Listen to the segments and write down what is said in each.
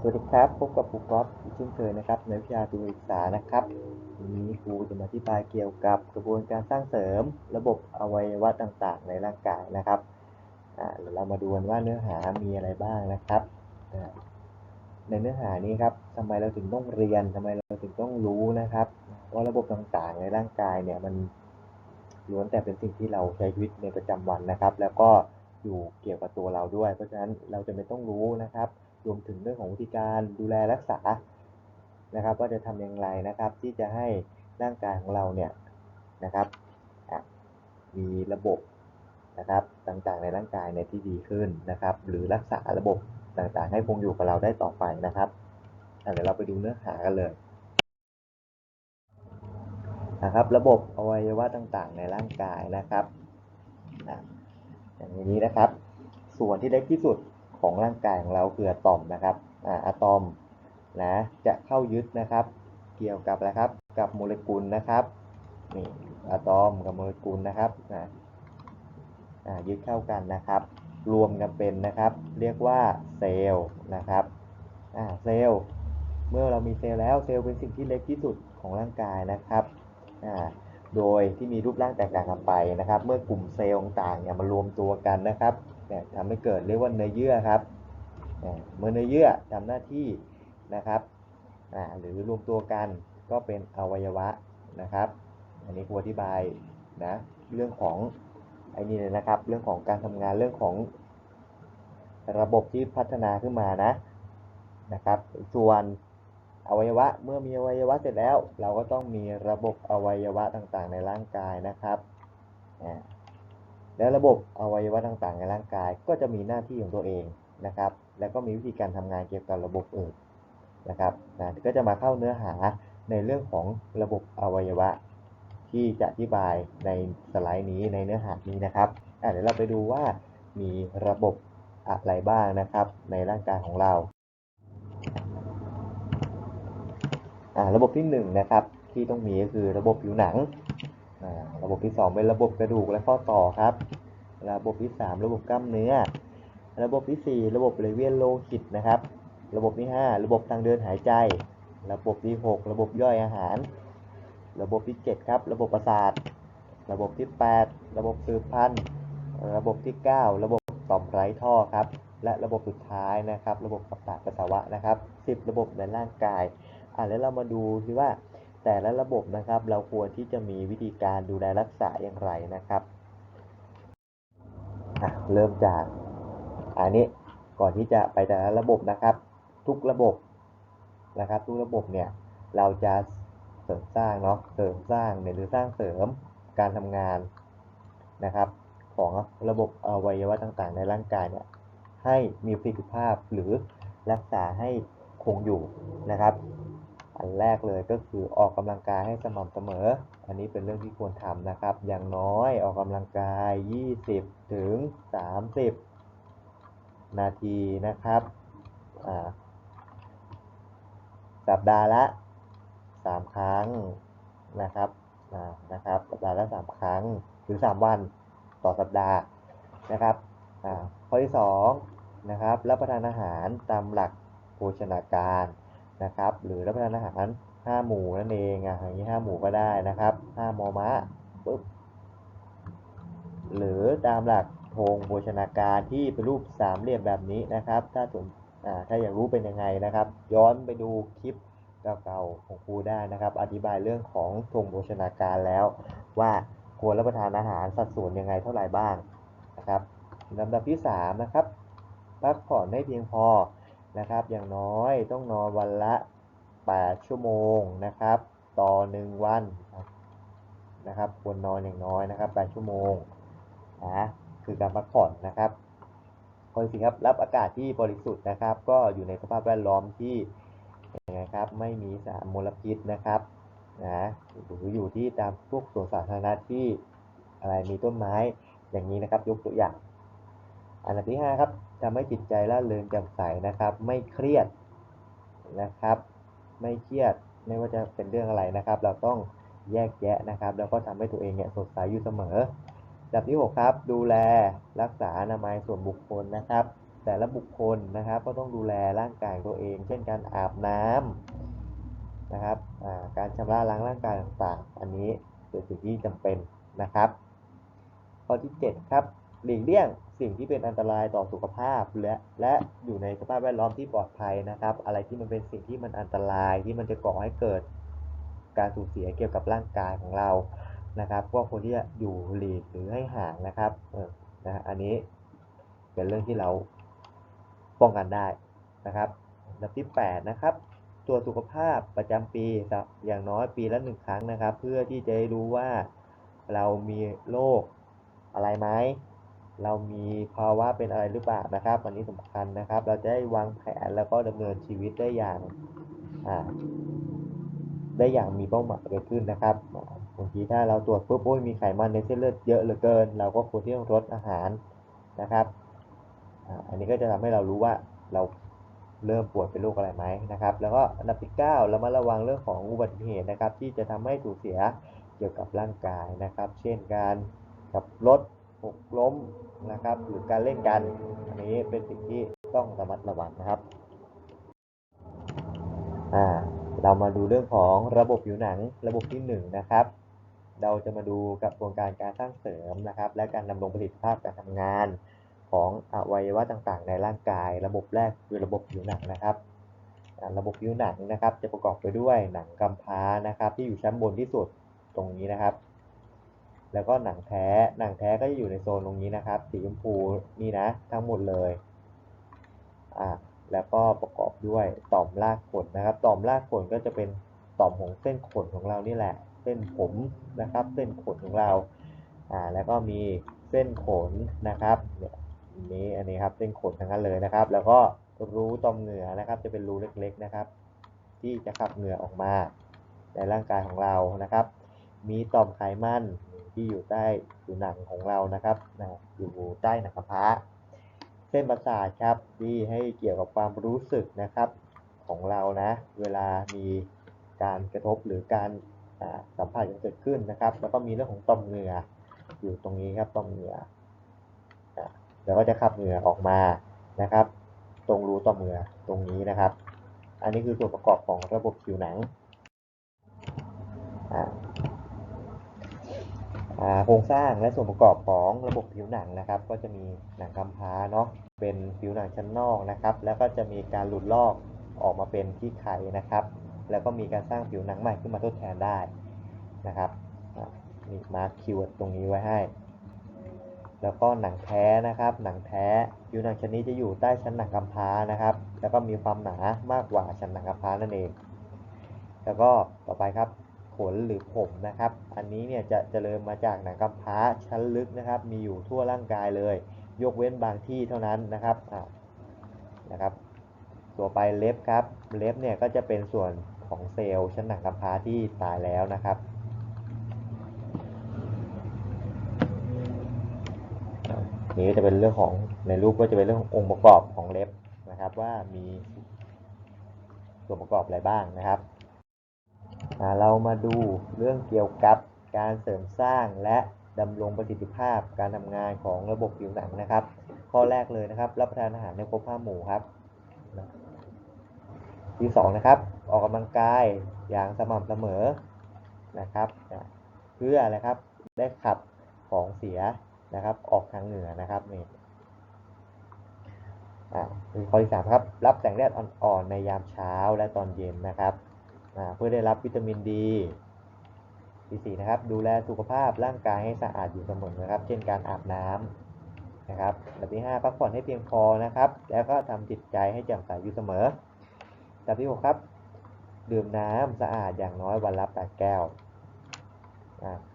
สวัสดีครับพบกับครูก๊อฟอีกเช่นเคยนะครับในวิชาตัวศึกษานะครับวันนี้ครูจะมาอธิบายเกี่ยวกับกระบวนการสร้างเสริม ระบบอวัยวะต่างๆ ในร่างกายนะครับเดี๋ยวเรามาดูกันว่าเนื้อหามีอะไรบ้างนะครับ ในเนื้อหานี้ครับทำไมเราถึงต้องเรียนทำไมเราถึงต้องรู้นะครับว่าระบบต่างๆ ในร่างกายเนี่ยมันล้วนแต่เป็นสิ่งที่เราใช้ชีวิตในประจำวันนะครับ แล้วก็อยู่เกี่ยวกับตัวเราด้วย เพราะฉะนั้นเราจะไม่ต้องรู้นะครับ รวมถึงเรื่องของวิธีการดูแลรักษานะครับ ว่าจะทำอย่างไรนะครับ ที่จะให้ร่างกายของเราเนี่ยนะครับมีระบบนะครับต่างๆในร่างกายเนี่ยที่ดีขึ้นนะครับ หรือรักษาระบบต่างๆ ให้คงอยู่กับเราได้ต่อไปนะครับเดี๋ยวเราไปดูเนื้อหากันเลยนะครับ ระบบอวัยวะต่างๆ ในร่างกายนะครับอย่างนี้นะครับ ส่วนที่เล็กที่สุด ของร่างกายของเราคืออะตอมนะครับอ่าอะตอมนะจะเข้ายึดนะครับ เกี่ยวกับอะไรครับกับโมเลกุลนะครับนี่อะตอมกับโมเลกุลนะครับนะยึดเข้ากันนะครับ รวมกันเป็นนะครับ เรียกว่าเซลล์นะครับเซลล์เมื่อเรามีเซลล์แล้วเซลล์เป็นสิ่งที่เล็กที่สุดของร่างกายนะครับโดยที่มีรูปร่างแตกต่างกันไปนะครับ เมื่อกลุ่มเซลล์ต่างๆเนี่ยมารวมตัวกันนะครับ เนี่ยทำให้เกิดเรียกว่าเนื้อเยื่อครับเมื่อเนื้อเยื่อทำหน้าที่นะครับหรือรวมตัวกันก็เป็นอวัยวะนะครับ อันนี้ครูอธิบายนะเรื่องของไอ้นี่เลยนะครับ เรื่องของการทำงานเรื่องของระบบที่พัฒนาขึ้นมานะนะครับ ส่วนอวัยวะเมื่อมีอวัยวะเสร็จแล้ว เราก็ต้องมีระบบอวัยวะต่างๆ ในร่างกายนะครับอ่า และระบบอวัยวะต่างๆในร่างกายก็จะมีหน้าที่ของตัวเองนะครับ แล้วก็มีวิธีการทำงานเกี่ยวกับระบบอื่นนะครับนะก็จะมาเข้าเนื้อหาในเรื่องของระบบอวัยวะ ที่จะอธิบายในสไลด์นี้ในเนื้อหานี้นะครับเดี๋ยวเราไปดูว่ามีระบบอะไรบ้างนะครับ ในร่างกายของเราระบบที่หนึ่งนะครับที่ต้องมีก็คือระบบผิวหนัง ระบบที่ 2 เป็นระบบกระดูกและข้อต่อครับ ระบบที่ 3 ระบบกล้ามเนื้อ ระบบทีสี่4 ระบบไหลเวียนโลหิตนะครับ ระบบที่ 5 ระบบทางเดินหายใจ ระบบที่ 6 ระบบย่อยอาหาร ระบบที่ 7 ครับ ระบบประสาท ระบบที่ 8 ระบบสืบพันธุ์ระบบที่ 9 ระบบต่อมไร้ท่อครับ และระบบสุดท้ายนะครับ ระบบขับถ่ายปัสสาวะนะครับ 10 ระบบในร่างกาย อ่าแล้วเรามาดูซิว่า แต่ละระบบนะครับ เราควรที่จะมีวิธีการดูแลรักษาอย่างไรนะครับเริ่มจากอันนี้ก่อนที่จะไปแต่ละระบบนะครับ ทุกระบบนะครับ ทุกระบบเนี่ยเราจะเสริมสร้างเนาะเสริมสร้างเนี่ยหรือสร้างเสริมการทำงานนะครับ ของระบบอวัยวะต่างๆ ในร่างกายเนี่ยให้มีประสิทธิภาพหรือรักษาให้คงอยู่นะครับ อันแรกเลยก็คือออกกำลังกายให้สม่ำเสมอ อันนี้เป็นเรื่องที่ควรทำนะครับ อย่างน้อยออกกำลังกาย 20 ถึง 30 นาทีนะครับสัปดาห์ละ 3 ครั้งนะครับนะครับสัปดาห์ละ 3 ครั้งหรือ 3 วันต่อสัปดาห์นะครับข้อที่2นะครับรับประทานอาหารตามหลักโภชนาการ นะครับ หรือรับประทานอาหาร5หมู่นั่นเองอะอย่างนี้5หมู่ก็ได้นะครับ5มอมะปุ๊บหรือตามหลักธงโภชนาการที่เป็นรูปสามเหลี่ยมแบบนี้นะครับ ถ้าสนอ่าถ้าอยากรู้เป็นยังไงนะครับ ย้อนไปดูคลิปเก่าๆของครูได้นะครับ อธิบายเรื่องของธงโภชนาการแล้ว ว่าควรรับประทานอาหารสัดส่วนยังไงเท่าไหร่บ้างนะครับลำดับที่สามนะครับพักผ่อนให้เพียงพอ นะครับ อย่างน้อยต้องนอนวันละ 8 ชั่วโมงนะครับ ต่อ 1 วันนะครับควรนอนอย่างน้อยนะครับ 8 ชั่วโมงนะคือการพักผ่อนนะครับข้อที่สี่ครับรับอากาศที่บริสุทธิ์นะครับ ก็อยู่ในสภาพแวดล้อมที่ยังไงครับไม่มีสารมลพิษนะครับนะหรืออยู่ที่ตามพวกสวนสาธารณะที่อะไรมีต้นไม้อย่างนี้นะครับ ยกตัวอย่าง อันดับที่ห้าครับ ทำให้จิตใจร่าเริงแจ่มใสนะครับ ไม่เครียดนะครับ ไม่เครียดไม่ว่าจะเป็นเรื่องอะไรนะครับ เราต้องแยกแยะนะครับ แล้วก็ทำให้ตัวเองเนี่ยสดใสอยู่เสมออันดับที่ 6 ครับ ดูแลรักษาอนามัยส่วนบุคคลนะครับ แต่ละบุคคลนะครับ ก็ต้องดูแลร่างกายตัวเอง เช่นการอาบน้ำนะครับการชำระล้างร่างกายต่างๆ อันนี้เป็นสิ่งที่จำเป็นนะครับ ข้อที่ 7 ครับ หลีกเลี่ยงสิ่งที่เป็นอันตรายต่อสุขภาพและและอยู่ในสภาพแวดล้อมที่ปลอดภัยนะครับ อะไรที่มันเป็นสิ่งที่มันอันตรายที่มันจะก่อให้เกิดการสูญเสียเกี่ยวกับร่างกายของเรานะครับก็ควรที่จะอยู่หลีกหรือให้ห่างนะครับเออนะอันนี้เป็นเรื่องที่เราป้องกันได้นะครับอันดับที่ 8 นะครับตรวจสุขภาพประจำปีอย่างน้อยปีละหนึ่งครั้งนะครับ เพื่อที่จะได้รู้ว่าเรามีโรคอะไรไหม เรามีภาวะเป็นอะไรหรือเปล่านะครับ อันนี้สำคัญนะครับ เราจะได้วางแผนแล้วก็ดำเนินชีวิตได้อย่างได้อย่างมีเป้าหมายเกิดขึ้นนะครับบางทีถ้าเราตรวจปุ๊บโอ้ยมีไขมันในเส้นเลือดเยอะเหลือเกิน เราก็ควรที่ต้องลดอาหารนะครับอ,อันนี้ก็จะทำให้เรารู้ว่าเราเริ่มป่วยเป็นโรคอะไรไหมนะครับ แล้วก็อันดับที่9เรามาระวังเรื่องของอุบัติเหตุนะครับ ที่จะทำให้สูญเสียเกี่ยวกับร่างกายนะครับ เช่นการขับรถหกล้ม นะครับ หรือการเล่นกัน อันนี้เป็นสิ่งที่ต้องระมัดระวังนะครับอ่าเรามาดูเรื่องของระบบผิวหนังระบบที่1นะครับ เราจะมาดูกับกระบวนการการสร้างเสริมนะครับ และการดำรงประสิทธิภาพการทำงานของอวัยวะต่างๆ ในร่างกาย ระบบแรกคือระบบผิวหนังนะครับ ระบบผิวหนังนะครับ จะประกอบไปด้วยหนังกำพร้านะครับ ที่อยู่ชั้นบนที่สุดตรงนี้นะครับ แล้วก็หนังแท้ หนังแท้ก็จะอยู่ในโซนตรงนี้นะครับ สีชมพูนี่นะ ทั้งหมดเลย อ่า แล้วก็ประกอบด้วยต่อมรากขนนะครับ ต่อมรากขนก็จะเป็นต่อมของเส้นขนของเรานี่แหละ เส้นผมนะครับ เส้นขนของเรา อ่า แล้วก็มีเส้นขนนะครับเนี่ยนนี้อันนี้ครับเส้นขนทั้งนั้นเลยนะครับ แล้วก็รูต่อมเหงื่อนะครับ จะเป็นรูเล็ก ๆนะครับ ที่จะขับเหงื่อออกมา ในร่างกายของเรานะครับ มีต่อมไขมัน ที่อยู่ใต้ผิวหนังของเรานะครับนะอยู่ใต้หนังกระพร้าเส้นประสาทครับที่ให้เกี่ยวกับความรู้สึกนะครับของเรานะ เวลามีการกระทบหรือการสัมผัสกันเกิดขึ้นนะครับ แล้วก็มีเรื่องของต่อมเหงื่ออยู่ตรงนี้ครับต่อมเหงื่อแล้วก็จะขับเหงื่อออกมานะครับ ตรงรูต่อมเหงื่อตรงนี้นะครับ อันนี้คือส่วนประกอบของระบบผิวหนังอ่าอ่า โครงสร้างและส่วนประกอบของระบบผิวหนังนะครับ ก็จะมีหนังกำพร้าเนาะเป็นผิวหนังชั้นนอกนะครับ แล้วก็จะมีการหลุดลอกออกมาเป็นที่ไขนะครับ แล้วก็มีการสร้างผิวหนังใหม่ขึ้นมาทดแทนได้นะครับนี่มาร์คคีย์เวิร์ดตรงนี้ไว้ให้ แล้วก็หนังแท้นะครับ หนังแท้ผิวหนังชนิดจะอยู่ใต้ชั้นหนังกำพร้านะครับ แล้วก็มีความหนามากกว่าชั้นหนังกำพร้านั่นเอง แล้วก็ต่อไปครับ ขนหรือผมนะครับ อันนี้เนี่ยจะเจริญมาจากหนังกำพร้าชั้นลึกนะครับ มีอยู่ทั่วร่างกายเลย ยกเว้นบางที่เท่านั้นนะครับอ่านะครับ ตัวไปเล็บครับ เล็บเนี่ยก็จะเป็นส่วนของเซลล์ชั้นหนังกำพร้าที่ตายแล้วนะครับนี่ก็จะเป็นเรื่องของในรูปก็จะเป็นเรื่องขององค์ประกอบของเล็บนะครับ ว่ามีส่วนประกอบอะไรบ้างนะครับ เรามาดูเรื่องเกี่ยวกับการเสริมสร้างและดำรงประสิทธิภาพการทำงานของระบบผิวหนังนะครับ ข้อแรกเลยนะครับ รับประทานอาหารในครบห้าหมู่ครับที่สองนะครับออกกำลังกายอย่างสม่ำเสมอนะครับเพื่ออะไรครับได้ขับของเสียนะครับ ออกทางเหนือนะครับนี่อ่าข้อที่สามครับ รับแสงแดดอ่อนๆในยามเช้าและตอนเย็นนะครับ เพื่อได้รับวิตามินดีที่สี่นะครับ ดูแลสุขภาพร่างกายให้สะอาดอยู่เสมอนะครับ เช่นการอาบน้ำนะครับอันดับที่ห้าพักผ่อนให้เพียงพอนะครับ แล้วก็ทำจิตใจให้แจ่มใสอยู่เสมออับที่หกครับ ดื่มน้ำสะอาดอย่างน้อยวันละแปดแก้ว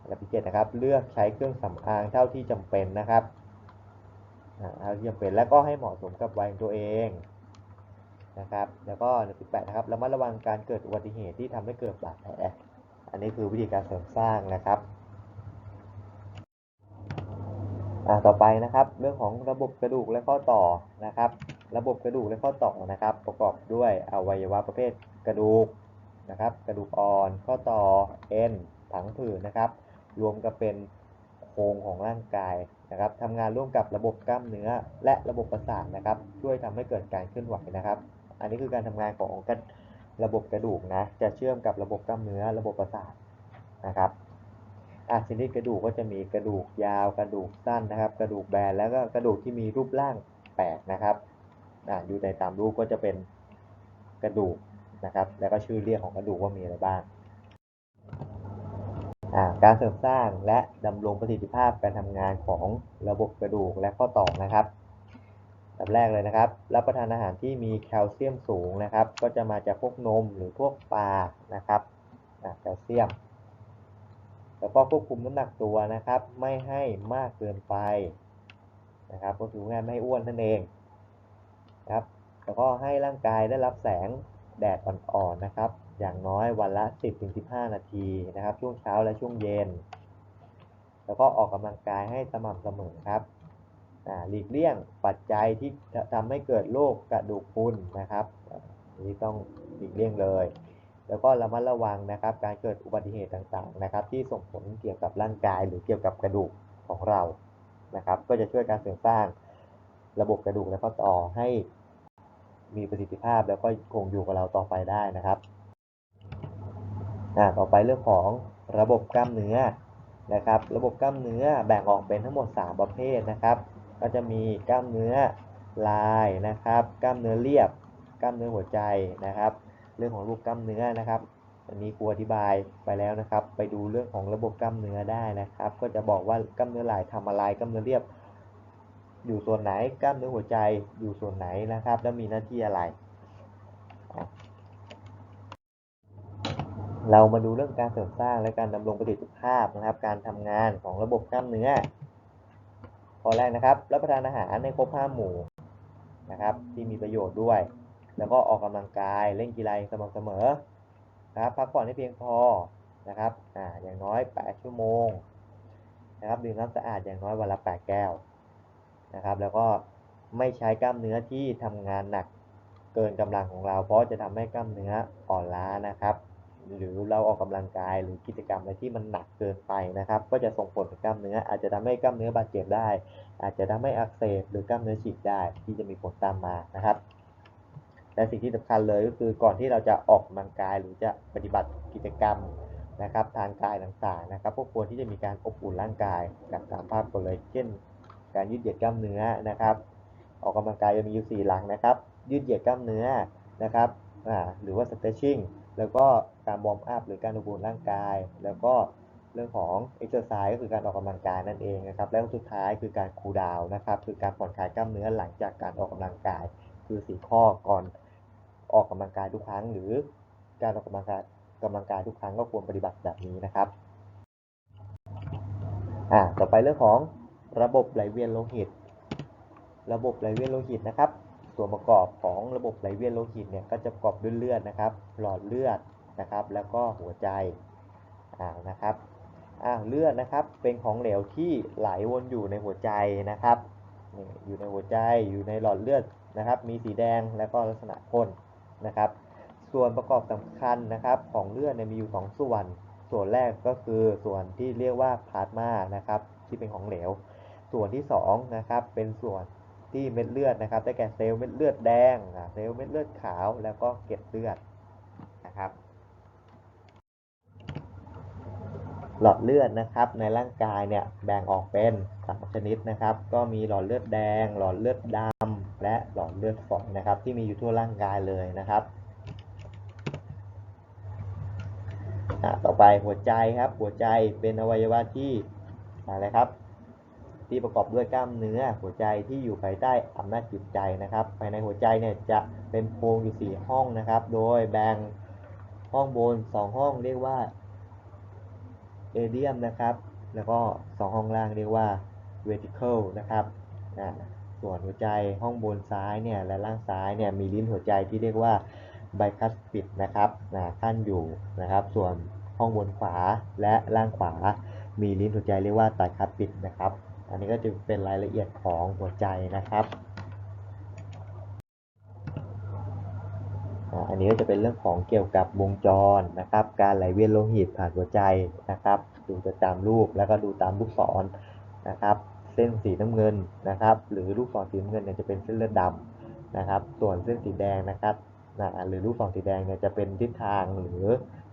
อันดับที่เจ็ดนะครับ เลือกใช้เครื่องสำอางเท่าที่จำเป็นนะครับเท่าที่จำเป็นแล้วก็ให้เหมาะสมกับวัยของตัวเอง นะครับ แล้วก็อันดับที่แปดนะครับระมัดระวังการเกิดอุบัติเหตุที่ทำให้เกิดบาดแผล อันนี้คือวิธีการเสริมสร้างนะครับอ่าต่อไปนะครับ เรื่องของระบบกระดูกและข้อต่อนะครับ ระบบกระดูกและข้อต่อนะครับ ประกอบด้วยอวัยวะประเภทกระดูกนะครับ กระดูกอ่อน ข้อต่อเอ็นผังผืดนะครับ รวมกันเป็นโครงของร่างกายนะครับทำงานร่วมกับระบบกล้ามเนื้อ และระบบประสาทนะครับ ช่วยทำให้เกิดการเคลื่อนไหวนะครับ อันนี้คือการทำงานของกระระบบกระดูกนะ จะเชื่อมกับระบบกล้ามเนื้อระบบประสาทนะครับอะชนิดกระดูกก็จะมีกระดูกยาวกระดูกสั้นนะครับ กระดูกแบนแล้วก็กระดูกที่มีรูปร่างแปลกนะครับอยู่ในตามรูปก็จะเป็นกระดูกนะครับ แล้วก็ชื่อเรียกของกระดูกว่ามีอะไรบ้างการเสริมสร้างและดำรงประสิทธิภาพการทำงานของระบบกระดูกและข้อต่อนะครับ บบแรกเลยนะครับ รับประทานอาหารที่มีแคลเซียมสูงนะครับ ก็จะมาจากพวกนมหรือพวกปลานะครับแคลเซียม แล้วก็ควบคุมน้ำหนักตัวนะครับ ไม่ให้มากเกินไปนะครับก็คือง่ายไม่ให้อ้วนนั่นเองครับแล้วก็ให้ร่างกายได้รับแสงแดดอ่อนๆนะครับ อย่างน้อยวันละ 10-15 นาทีนะครับ ช่วงเช้าและช่วงเย็น แล้วก็ออกกำลังกายให้สม่ำเสมอครับ หลีกเลี่ยงปัจจัยที่จะทำให้เกิดโรคกระดูกพรุนนะครับอันนี้ต้องหลีกเลี่ยงเลย แล้วก็ระมัดระวังนะครับ การเกิดอุบัติเหตุต่างๆนะครับ ที่ส่งผลเกี่ยวกับร่างกายหรือเกี่ยวกับกระดูกของเรานะครับ ก็จะช่วยการเสริมสร้างระบบกระดูกและข้อต่อให้มีประสิทธิภาพแล้วก็คงอยู่กับเราต่อไปได้นะครับต่อไปเรื่องของระบบกล้ามเนื้อนะครับ ระบบกล้ามเนื้อแบ่งออกเป็นทั้งหมด 3 ประเภทนะครับ ก็จะมีกล้ามเนื้อลายนะครับ กล้ามเนื้อเรียบ กล้ามเนื้อหัวใจนะครับ เรื่องของรูปกล้ามเนื้อนะครับ อันนี้ครูอธิบายไปแล้วนะครับ ไปดูเรื่องของระบบกล้ามเนื้อได้นะครับ ก็จะบอกว่ากล้ามเนื้อลายทำอะไร กล้ามเนื้อเรียบ อยู่ส่วนไหน กล้ามเนื้อหัวใจอยู่ส่วนไหนนะครับ แล้วมีหน้าที่อะไร เรามาดูเรื่องการเสริมสร้างและการดำรงประสิทธิภาพนะครับ การทำงานของระบบกล้ามเนื้อ ข้อแรกนะครับ รับประทานอาหารในครบห้าหมู่นะครับที่มีประโยชน์ด้วย แล้วก็ออกกำลังกายเล่นกีฬาสม่ำเสมอนะครับพักผ่อนให้เพียงพอนะครับอ่าอย่างน้อย 8 ชั่วโมงนะครับดื่มน้ำสะอาดอย่างน้อยวันละ 8 แก้วนะครับ แล้วก็ไม่ใช้กล้ามเนื้อที่ทำงานหนักเกินกำลังของเรา เพราะจะทำให้กล้ามเนื้ออ่อนล้านะครับ หรือเราออกกำลังกายหรือกิจกรรมอะไรที่มันหนักเกินไปนะครับ ก็จะส่งผลกับกล้ามเนื้อ อาจจะทำให้กล้ามเนื้อบาดเจ็บได้ อาจจะทำให้อักเสบหรือกล้ามเนื้อฉีกได้ที่จะมีผลตามมานะครับ และสิ่งที่สำคัญเลยก็คือก่อนที่เราจะออกกำลังกายหรือจะปฏิบัติกิจกรรมนะครับทางกายต่างๆนะครับก็ควรที่จะมีการอบอุ่นร่างกายจากตามภาพกันเลยเช่น การยืดเหยียดกล้ามเนื้อนะครับ ออกกำลังกายจะมีอยู่สี่หลังนะครับ ยืดเหยียดกล้ามเนื้อนะครับหรือว่า stretching แล้วก็ การวอร์มอัพหรือการอบอุ่นร่างกาย แล้วก็เรื่องของ exercise ก็คือการออกกำลังกายนั่นเองนะครับ แล้วสุดท้ายคือการคูลดาวนะครับ คือการผ่อนคลายกล้ามเนื้อหลังจากการออกกำลังกาย คือสี่ข้อก่อนออกกำลังกายทุกครั้ง หรือการออกกำลังกายกำลังกายทุกครั้งก็ควรปฏิบัติแบบนี้นะครับอ่าต่อไปเรื่องของระบบไหลเวียนโลหิต ระบบไหลเวียนโลหิตนะครับ ส่วนประกอบของระบบไหลเวียนโลหิตเนี่ยก็จะประกอบด้วยเลือดนะครับ หลอดเลือด นะครับ แล้วก็หัวใจนะครับเลือดนะครับเป็นของเหลวที่ไหลวนอยู่ในหัวใจนะครับนี่อยู่ในหัวใจอยู่ในหลอดเลือดนะครับ มีสีแดงแล้วก็ลักษณะข้นนะครับ ส่วนประกอบสำคัญนะครับ ของเลือดเนี่ยมีอยู่สองส่วน ส่วนแรกก็คือส่วนที่เรียกว่าพลาสมานะครับ ที่เป็นของเหลว ส่วนที่สองนะครับเป็นส่วนที่เม็ดเลือดนะครับ ได้แก่เซลล์เม็ดเลือดแดง เซลล์เม็ดเลือดขาว แล้วก็เกล็ดเลือดนะครับ หลอดเลือดนะครับในร่างกายเนี่ยแบ่งออกเป็นสามชนิดนะครับ ก็มีหลอดเลือดแดง หลอดเลือดดำและหลอดเลือดฝอยนะครับ ที่มีอยู่ทั่วร่างกายเลยนะครับต่อไปหัวใจครับ หัวใจเป็นอวัยวะที่อะไรครับ ที่ประกอบด้วยกล้ามเนื้อ หัวใจที่อยู่ภายใต้อำนาจจิตใจนะครับ ภายในหัวใจเนี่ยจะเป็นโพรงอยู่สี่ห้องนะครับ โดยแบ่งห้องบนสองห้องเรียกว่า เอเดียมนะครับ แล้วก็สองห้องล่างเรียกว่า vertical นะครับส่วนหัวใจห้องบนซ้ายเนี่ยและล่างซ้ายเนี่ยมีลิ้นหัวใจที่เรียกว่าไบคัสปิดนะครับนะขั้นอยู่นะครับ ส่วนห้องบนขวาและล่างขวา มีลิ้นหัวใจเรียกว่าไตรคัสปิดนะครับ อันนี้ก็จะเป็นรายละเอียดของหัวใจนะครับ อันนี้ก็จะเป็นเรื่องของเกี่ยวกับวงจรนะครับ การไหลเวียนโลหิตผ่านหัวใจนะครับ ดูจะตามรูปแล้วก็ดูตามลูกศรนะครับ เส้นสีน้ำเงินนะครับ หรือลูกศรสีน้ำเงินเนี่ยจะเป็นเส้นเลือดดำนะครับ ส่วนเส้นสีแดงนะครับนะหรือลูกศรสีแดงเนี่ยจะเป็นทิศทางหรือ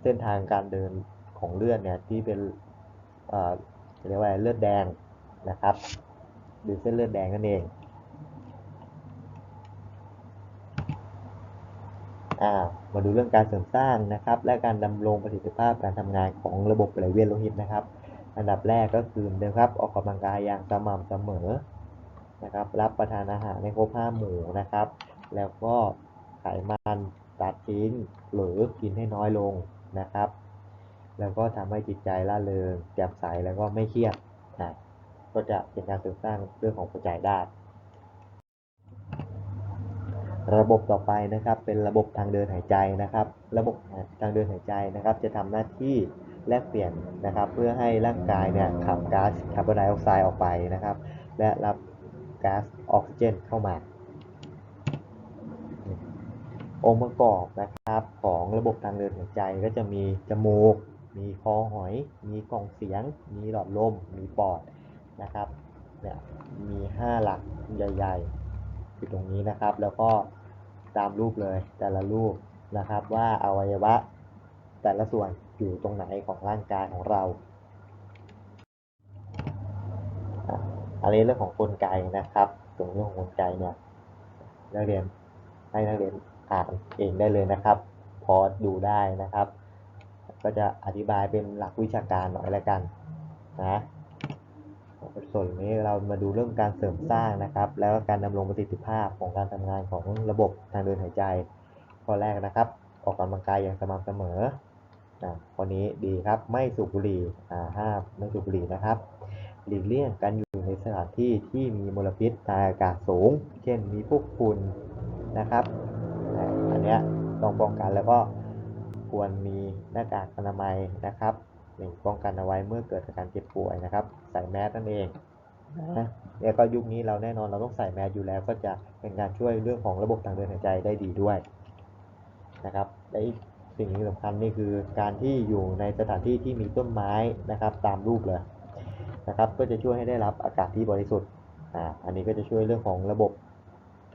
เส้นทางการเดินของเลือดเนี่ยที่เป็นเอ่อเรียกว่าเลือดแดงนะครับ หรือเส้นเลือดแดงนั่นเอง อ่ามาดูเรื่องการเสริมสร้างนะครับ และการดำรงประสิทธิภาพการทำงานของระบบไหลเวียนโลหิตนะครับ อันดับแรกก็คือเดิมครับออกกำลังกายอย่างสม่ำเสมอนะครับ รับประทานอาหารในครบห้าหมู่นะครับ แล้วก็ไขมันตัดทิ้งหรือกินให้น้อยลงนะครับ แล้วก็ทำให้จิตใจร่าเริงแจ่มใสแล้วก็ไม่เครียดนะก็จะเป็นการเสริมสร้างเรื่องของหัวใจได้ ระบบต่อไปนะครับเป็นระบบทางเดินหายใจนะครับ ระบบทางเดินหายใจนะครับ จะทำหน้าที่แลกเปลี่ยนนะครับ เพื่อให้ร่างกายเนี่ยขับก๊าซคาร์บอนไดออกไซด์ออกไปนะครับ และรับก๊าซออกซิเจนเข้ามา องค์ประกอบนะครับของระบบทางเดินหายใจก็จะมีจมูก มีคอหอย มีกล่องเสียง มีหลอดลม มีปอดนะครับเนี่ยมี 5 หลักใหญ่ๆอยู่ตรงนี้นะครับ แล้วก็ ตามรูปเลย แต่ละรูปนะครับว่าอวัยวะ แต่ละส่วนอยู่ตรงไหนของร่างกายของเรา อันนี้เรื่องของกลไกนะครับตรงเรื่องของกลไกเนี่ยนักเรียนให้นักเรียนอ่านเองได้เลยนะครับ พอดูได้นะครับ ก็จะอธิบายเป็นหลักวิชาการหน่อยละกันนะ ส่วนนี้เรามาดูเรื่องการเสริมสร้างนะครับ แล้วก็การดำรงประสิทธิภาพของการทำงานของระบบทางเดินหายใจ ข้อแรกนะครับ ออกกำลังกายอย่างสม่ำเสมออ่าข้อนี้ดีครับไม่สูบบุหรี่อ่าห้าไม่สูบบุหรี่นะครับ หลีกเลี่ยงการอยู่ในสถานที่ที่มีมลพิษทางอากาศสูง เช่นมีพวกฝุ่นนะครับอันนี้ต้องป้องกันแล้วก็ควรมีหน้ากากอนามัยนะครับ นี่ป้องกันเอาไว้เมื่อเกิดอาการเจ็บป่วยนะครับ ใส่แมสนั่นเองนะแล้วก็ยุคนี้เราแน่นอนเราต้องใส่แมสอยู่แล้วก็จะเป็นการช่วยเรื่องของระบบทางเดินหายใจได้ดีด้วยนะครับและอีกสิ่งที่สำคัญนี่คือการที่อยู่ในสถานที่ที่มีต้นไม้นะครับตามรูปเลยนะครับ ก็จะช่วยให้ได้รับอากาศที่บริสุทธิ์อ่าอันนี้ก็จะช่วยเรื่องของระบบ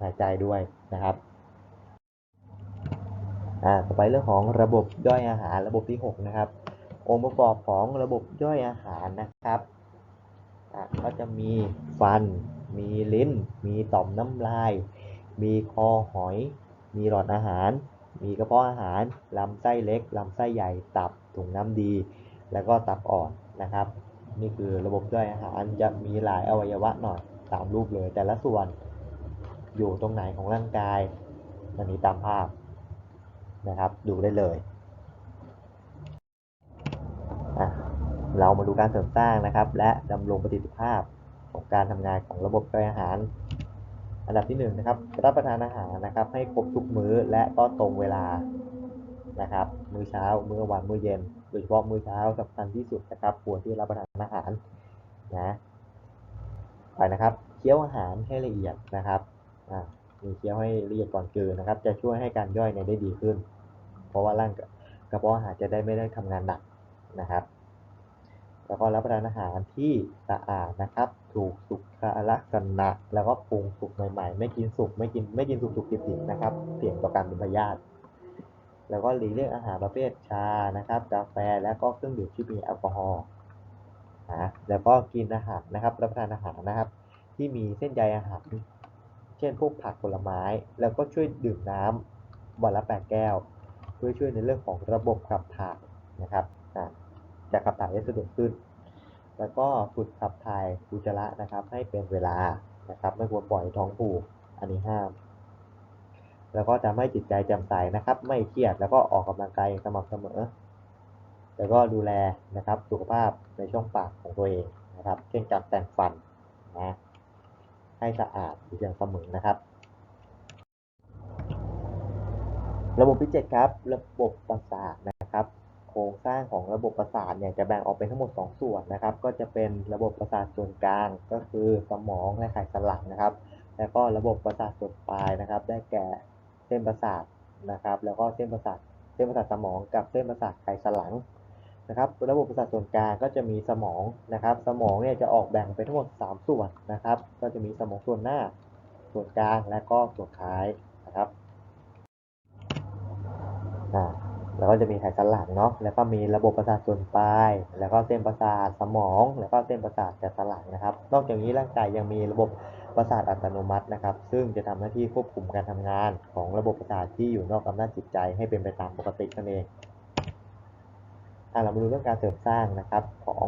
หายใจด้วยนะครับอ่าต่อไปเรื่องของระบบย่อยอาหารระบบที่ 6 นะครับ องค์ประกอบของระบบย่อยอาหารนะครับ ก็จะมีฟัน มีลิ้น มีต่อมน้ำลาย มีคอหอย มีหลอดอาหาร มีกระเพาะอาหาร ลำไส้เล็ก ลำไส้ใหญ่ ตับ ถุงน้ำดี แล้วก็ตับอ่อนนะครับ นี่คือระบบย่อยอาหารจะมีหลายอวัยวะหน่อยตามรูปเลย แต่ละส่วนอยู่ตรงไหนของร่างกายอันนี้ตามภาพนะครับ ดูได้เลยอะ เรามาดูการเสริมสร้างนะครับ และดำรงประสิทธิภาพของการทำงานของระบบย่อยอาหาร อันดับที่หนึ่งนะครับรับประทานอาหารนะครับ ให้ครบทุกมื้อและก็ตรงเวลานะครับ มื้อเช้า มื้อกลางวัน มื้อเย็น โดยเฉพาะมื้อเช้าสำคัญที่สุดนะครับควรที่รับประทานอาหารนะไปนะครับเคี้ยวอาหารให้ละเอียดนะครับอ่ามีเคี้ยวให้ละเอียดก่อนกลืนนะครับ จะช่วยให้การย่อยเนี่ยได้ดีขึ้น เพราะว่าร่างกระเพาะอาหารจะได้ไม่ได้ทำงานหนักนะครับ แล้วก็รับประทานอาหารที่สะอาดนะครับ ถูกสุขลักษณะ แล้วก็ปรุงสุกใหม่ๆ ไม่กินสุกไม่กินไม่กินสุกสุกดิบๆนะครับ เสี่ยงต่อการเป็นพยาธิแล้วก็หลีกเลี่ยงอาหารประเภทชานะครับ กาแฟและก็เครื่องดื่มที่มีแอลกอฮอล์นะแล้วก็กินอาหารนะครับ รับประทานอาหารนะครับ ที่มีเส้นใยอาหาร เช่นพวกผักผลไม้ แล้วก็ช่วยดื่มน้ำวันละแปดแก้ว เพื่อช่วยในเรื่องของระบบขับถ่ายนะครับอ่า จะขับถ่ายได้สะดวกขึ้น แล้วก็ฝึกขับถ่ายอุจจาระนะครับ ให้เป็นเวลานะครับ ไม่ควรปล่อยท้องผูกอันนี้ห้าม แล้วก็ทำให้จิตใจแจ่มใสนะครับ ไม่เครียดแล้วก็ออกกำลังกายสม่ำเสมอ แล้วก็ดูแลนะครับสุขภาพในช่องปากของตัวเองนะครับ เช่นการแต่งฟันนะให้สะอาดอยู่อย่างเสมอนะครับระบบที่7ครับ ระบบประสาทนะครับ ครงสร้างของระบบประสาทเนี่ยจะแบ่งออกเป็นทั้งหมด 2 ส่วนนะครับ ก็จะเป็นระบบประสาทส่วนกลางก็คือสมองและไขสันหลังนะครับ แล้วก็ระบบประสาทส่วนปลายนะครับ ได้แก่เส้นประสาทนะครับ แล้วก็เส้นประสาทเส้นประสาทสมองกับเส้นประสาทไขสันหลังนะครับ ระบบประสาทส่วนกลางก็จะมีสมองนะครับ สมองเนี่ยจะออกแบ่งเป็นทั้งหมด 3 ส่วนนะครับ ก็จะมีสมองส่วนหน้า ส่วนกลางและก็ส่วนท้ายนะครับอ่า แล้วก็จะมีไขสันหลังเนาะ แล้วก็มีระบบประสาทส่วนปลาย แล้วก็เส้นประสาทสมอง แล้วก็เส้นประสาทแกสันหลังนะครับ นอกจากนี้ร่างกายยังมีระบบประสาทอัตโนมัตินะครับ ซึ่งจะทำหน้าที่ควบคุมการทำงานของระบบประสาทที่อยู่นอกอำนาจจิตใจให้เป็นไปตามปกตินั่นเองอะเรามาดูเรื่องการเสริมสร้างนะครับของ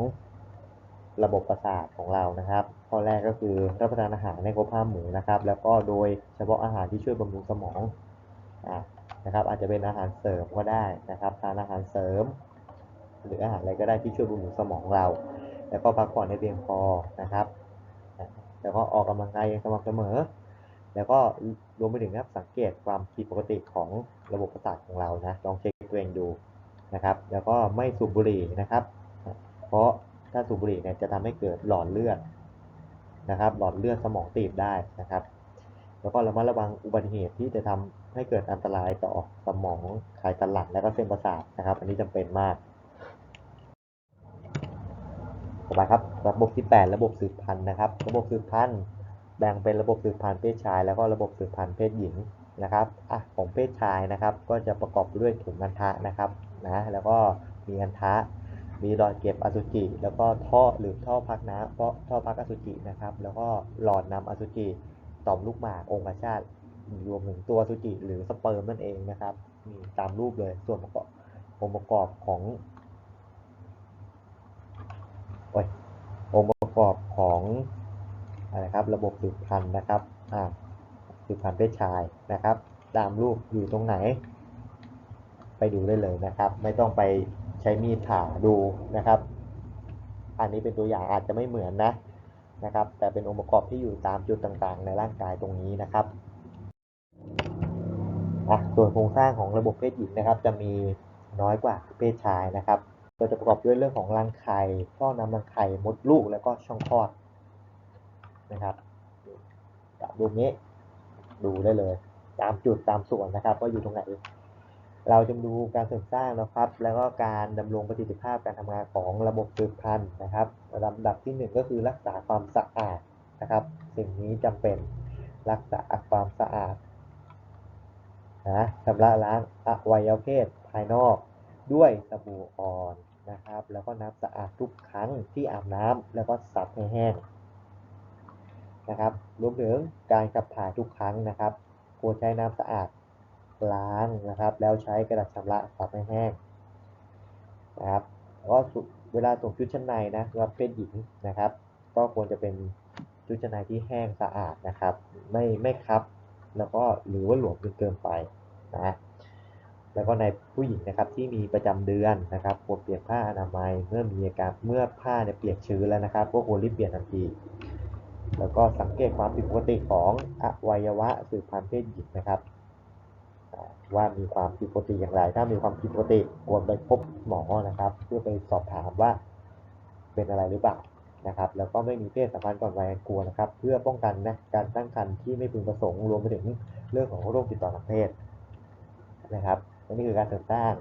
ระบบประสาทของเรานะครับ ข้อแรกก็คือรับประทานอาหารในครบห้าหมู่นะครับ แล้วก็โดยเฉพาะอาหารที่ช่วยบำรุงสมองอะ นะครับ อาจจะเป็นอาหารเสริมก็ได้นะครับ ทานอาหารเสริม หรืออาหารอะไรก็ได้ที่ช่วยบำรุงสมองเรา แล้วก็พักผ่อนให้เพียงพอนะครับ แล้วก็ออกกำลังกายอย่างสม่ำเสมอ แล้วก็รวมไปถึงนะครับสังเกตความผิดปกติของระบบประสาทของเรานะลองเช็คตัวเองดูนะครับ แล้วก็ไม่สูบบุหรี่นะครับ เพราะถ้าสูบบุหรี่เนี่ยจะทำให้เกิดหลอดเลือดนะครับ หลอดเลือดสมองตีบได้นะครับ แล้วก็ระมัดระวังอุบัติเหตุที่จะทำให้เกิดอันตรายต่อสมองไขสันหลังและก็เส้นประสาทนะครับ อันนี้จำเป็นมากต่อไปครับระบบที่ 8 ระบบสืบพันธุ์นะครับ ระบบสืบพันธุ์แบ่งเป็นระบบสืบพันธุ์เพศชาย แล้วก็ระบบสืบพันธุ์เพศหญิงนะครับอะของเพศชายนะครับ ก็จะประกอบด้วยถุงอันทะนะครับนะแล้วก็มีอันทะมีหลอดเก็บอสุจิ แล้วก็ท่อหรือท่อพักน้ำเพราะท่อพักอสุจินะครับ แล้วก็หลอดนำอสุจิ ต่อมลูกหมากองคชาตรวมถึงตัวสุจิหรือสเปิร์มนั่นเองนะครับนี่ตามรูปเลยส่วนประกอบองค์ประกอบของโอ้ยองค์ประกอบของอะไรครับ ระบบสืบพันธุ์นะครับอ่าสืบพันธุ์เพศชายนะครับ ตามรูปอยู่ตรงไหน ไปดูได้เลยนะครับ ไม่ต้องไปใช้มีดผ่าดูนะครับ อันนี้เป็นตัวอย่างอาจจะไม่เหมือนนะ นะครับ แต่เป็นองค์ประกอบที่อยู่ตามจุดต่างๆ ในร่างกายตรงนี้นะครับอะส่วนโครงสร้างของระบบเพศหญิงนะครับ จะมีน้อยกว่าเพศชายนะครับโดยจะประกอบด้วยเรื่องของรังไข่ท่อนำรังไข่มดลูกแล้วก็ช่องคลอดนะครับตามรูปนี้ดูได้เลย ตามจุดตามส่วนนะครับว่าอยู่ตรงไหน เราจะดูการเสริมสร้างนะครับ แล้วก็การดำรงประสิทธิภาพการทำงานของระบบสืบพันธุ์นะครับลำดับที่หนึ่งก็คือรักษาความสะอาดนะครับ สิ่งนี้จำเป็นรักษาความสะอาดนะชำระล้างอวัยวะเพศภายนอก ด้วยสบู่อ่อนนะครับ แล้วก็น้ำสะอาดทุกครั้งที่อาบน้ำแล้วก็ซับให้แห้งนะครับรวมถึงการขับถ่ายทุกครั้งนะครับควรใช้น้ำสะอาด ล้างนะครับ แล้วใช้กระดาษชำระซับให้แห้งนะครับก็เวลาส่งชุดชั้นในนะสำหรับเพศหญิงนะครับ ก็ควรจะเป็นชุดชั้นในที่แห้งสะอาดนะครับ ไม่ไม่ครับ แล้วก็หรือว่าหลวมจนเกินไปนะแล้วก็ในผู้หญิงนะครับที่มีประจำเดือนนะครับควรเปลี่ยนผ้าอนามัยเมื่อมีอาการเมื่อผ้าเนี่ยเปียกชื้นแล้วนะครับ ก็ควรรีบเปลี่ยนทันที แล้วก็สังเกตความผิดปกติของอวัยวะสืบพันธุ์เพศหญิงนะครับ ว่ามีความผิดปกติอย่างไร ถ้ามีความผิดปกติควรไปพบหมอนะครับ เพื่อไปสอบถามว่าเป็นอะไรหรือเปล่านะครับ แล้วก็ไม่มีเพศสัมพันธ์ก่อนวัยอันควรนะครับ เพื่อป้องกันนะการตั้งครรภ์ที่ไม่พึงประสงค์รวมไปถึงเรื่องของโรคติดต่อทางเพศนะครับนี่คือการเสริมสร้าง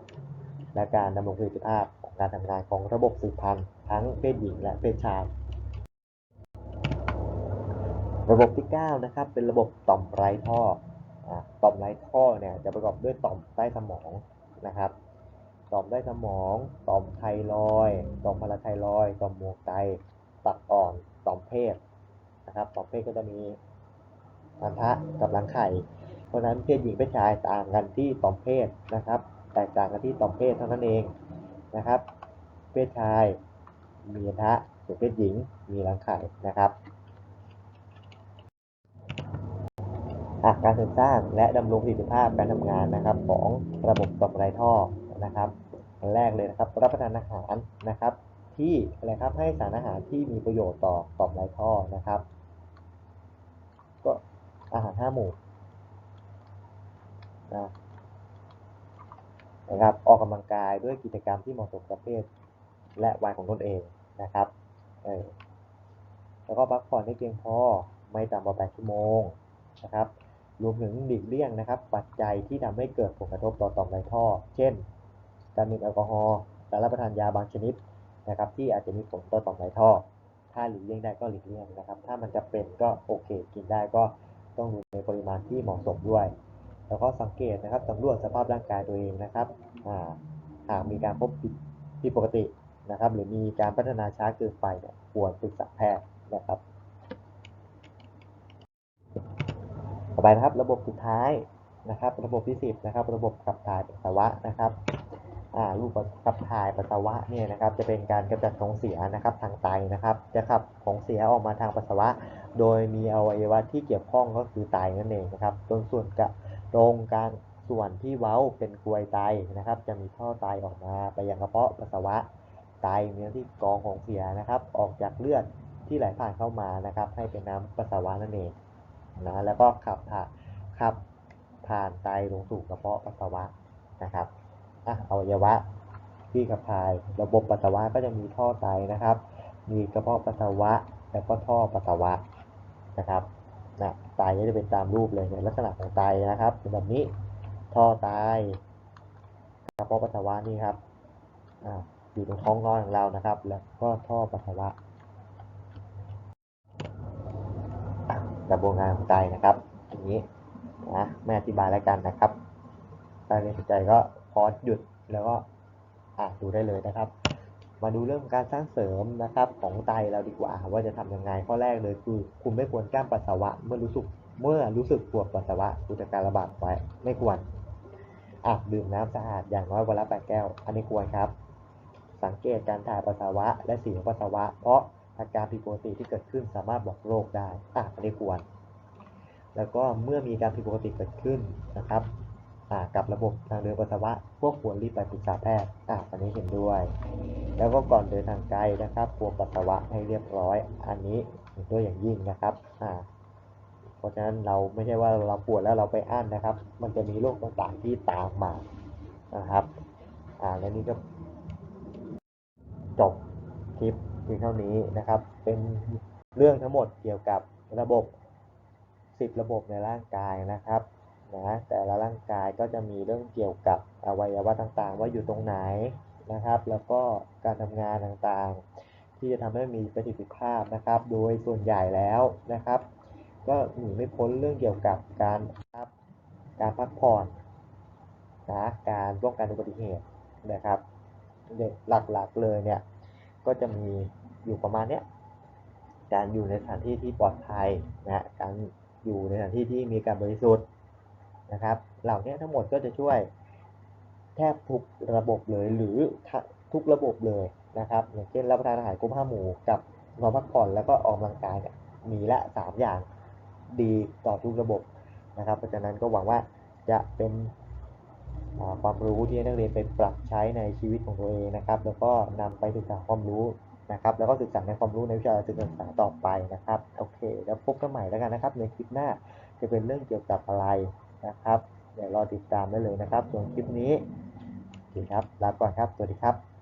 และการดำรงประสิทธิภาพของการทำงานของระบบสืบพันธุ์ทั้งเพศหญิงและเพศชาย ระบบที่ 9 นะครับ เป็นระบบต่อมไร้ท่อ ต่อมไร้ท่อเนี่ยจะประกอบด้วยต่อมใต้สมองนะครับ ต่อมใต้สมอง ต่อมไทรอยต่อมพาราไทรอยต่อมหมวกไตตับอ่อน ต่อมเพศนะครับต่อมเพศก็จะมีอันทะกับรังไข่ เพราะฉะนั้นเพศหญิงเพศชายต่างกันที่ต่อมเพศนะครับ แตกต่างกันที่ต่อมเพศเท่านั้นเองนะครับ เพศชายมีอันทะส่วนเพศหญิงมีรังไข่นะครับ อะการเสริมสร้างและดำรงประสิทธิภาพการทำงานนะครับของระบบต่อมไรท่อนะครับอันแรกเลยนะครับรับประทานอาหารนะครับ ที่อะไรครับให้สารอาหารที่มีประโยชน์ต่อต่อมไรท่อนะครับ ก็อาหารห้าหมู่นะนะครับออกกำลังกายด้วยกิจกรรมที่เหมาะสมกับเพศและวัยของตนเองนะครับเออแล้วก็พักผ่อนให้เพียงพอไม่ต่ำกว่า8ชั่วโมงนะครับ รวมถึงหลีกเลี่ยงนะครับ ปัจจัยที่ทำให้เกิดผลกระทบต่อต่อมไรท่อ เช่น การดื่มแอลกอฮอล์การรับประทานยาบางชนิดนะครับ ที่อาจจะมีผลต่อต่อมในท่อ ถ้าหลีกเลี่ยงได้ก็หลีกเลี่ยงนะครับ ถ้ามันจะเป็นก็โอเค กินได้ก็ต้องดูในปริมาณที่เหมาะสมด้วย แล้วก็สังเกตนะครับสำรวจสภาพร่างกายตัวเองนะครับหากมีการพบผิดผิดปกตินะครับ หรือมีการพัฒนาช้าเกินไปเนี่ยควรปรึกษาแพทย์นะครับ ต่อ ไปนะครับ ระบบสุดท้ายนะครับ ระบบที่สิบนะครับ ระบบขับถ่ายปัสสาวะนะครับรูปขับถ่ายปัสสาวะเนี่ยนะครับ จะเป็นการกำจัดของเสียนะครับทางไตนะครับ จะขับของเสียออกมาทางปัสสาวะ โดยมีอวัยวะที่เกี่ยวข้องก็คือไตนั่นเองนะครับตรงส่วนกะตรงกลางส่วนที่เว้าเป็นกลวยไตนะครับ จะมีท่อไตออกมาไปยังกระเพาะปัสสาวะไตมีหน้าที่กรองของเสียนะครับ ออกจากเลือดที่ไหลผ่านเข้ามานะครับ ให้เป็นน้ำปัสสาวะนั่นเอง นะแล้วก็ขับผ่านขับผ่านไตลงสู่กระเพาะปัสสาวะนะครับอะอวัยวะที่ขับถ่ายระบบปัสสาวะก็จะมีท่อไตนะครับ มีกระเพาะปัสสาวะแล้วก็ท่อปัสสาวะนะครับนะไตก็จะเป็นตามรูปเลยในลักษณะของไตนะครับเป็นแบบนี้ท่อไตกระเพาะปัสสาวะนี่ครับอ่าอยู่ตรงท้องน้อยของเรานะครับ แล้วก็ท่อปัสสาวะอะ กระบวนการของไตนะครับอย่างนี้นะไม่อธิบายแล้วกันนะครับถ้าเรียนสนใจก็พอหยุดแล้วก็อ่านดูได้เลยนะครับ มาดูเรื่องการสร้างเสริมนะครับของไตเราดีกว่า ว่าจะทำยังไงข้อแรกเลยคือ คุณไม่ควรกล้ามปัสสาวะเมื่อรู้สึกเมื่อรู้สึกปวดปัสสาวะอุจจารระบาดไว้ไม่ควรอะดื่มน้ำสะอาดอย่างน้อยวันละแปดแก้ว อันนี้ควรครับ สังเกตการถ่ายปัสสาวะและสีของปัสสาวะ เพราะ อาการผิดปกติที่เกิดขึ้นสามารถบอกโรคได้อะอันนี้ควร แล้วก็เมื่อมีการผิดปกติเกิดขึ้นนะครับอ่ากับระบบทางเดินปัสสาวะพวกควรรีบไปปรึกษาแพทย์อะอันนี้เห็นด้วย แล้วก็ก่อนเดินทางไกลนะครับควรปัสสาวะให้เรียบร้อย อันนี้เห็นด้วยอย่างยิ่งนะครับอ่าเพราะฉะนั้นเราไม่ใช่ว่าเราปวดแล้วเราไปอั้นนะครับ มันจะมีโรคต่างๆที่ตามมานะครับอ่าและนี่ก็จบคลิป เพียงเท่านี้นะครับ เป็นเรื่องทั้งหมดเกี่ยวกับระบบสิบระบบในร่างกายนะครับนะแต่ละร่างกายก็จะมีเรื่องเกี่ยวกับอวัยวะต่างๆ ว่าอยู่ตรงไหนนะครับ แล้วก็การทำงานต่างๆ ที่จะทำให้มีประสิทธิภาพนะครับ โดยส่วนใหญ่แล้วนะครับ ก็หนีไม่พ้นเรื่องเกี่ยวกับการครับการพักผ่อนนะการป้องกันอุบัติเหตุนะครับ เด็กหลักๆเลยเนี่ย ก็จะมีอยู่ประมาณเนี้ยการอยู่ในสถานที่ที่ปลอดภัยนะการอยู่ในสถานที่ที่มีการบริสุทธิ์นะครับ เหล่านี้ทั้งหมดก็จะช่วยแทบทุกระบบเลยหรือทุกระบบเลยนะครับ อย่างเช่นรับประทานอาหารครบห้าหมู่กับนอนพักผ่อนแล้วก็ออกกำลังกายเนี่ยมีละสามอย่างดีต่อทุกระบบนะครับ เพราะฉะนั้นก็หวังว่าจะเป็น ความรู้ที่ให้นักเรียนไปปรับใช้ในชีวิตของตัวเองนะครับ แล้วก็นำไปศึกษาความรู้นะครับ แล้วก็ศึกษาในความรู้ในวิชาศึกษาต่อไปนะครับ โอเค แล้วพบกันใหม่แล้วกันนะครับ ในคลิปหน้าจะเป็นเรื่องเกี่ยวกับอะไรนะครับ เดี๋ยวรอติดตามได้เลยนะครับ ส่วนคลิปนี้โอเคครับ ลาก่อนครับ สวัสดีครับ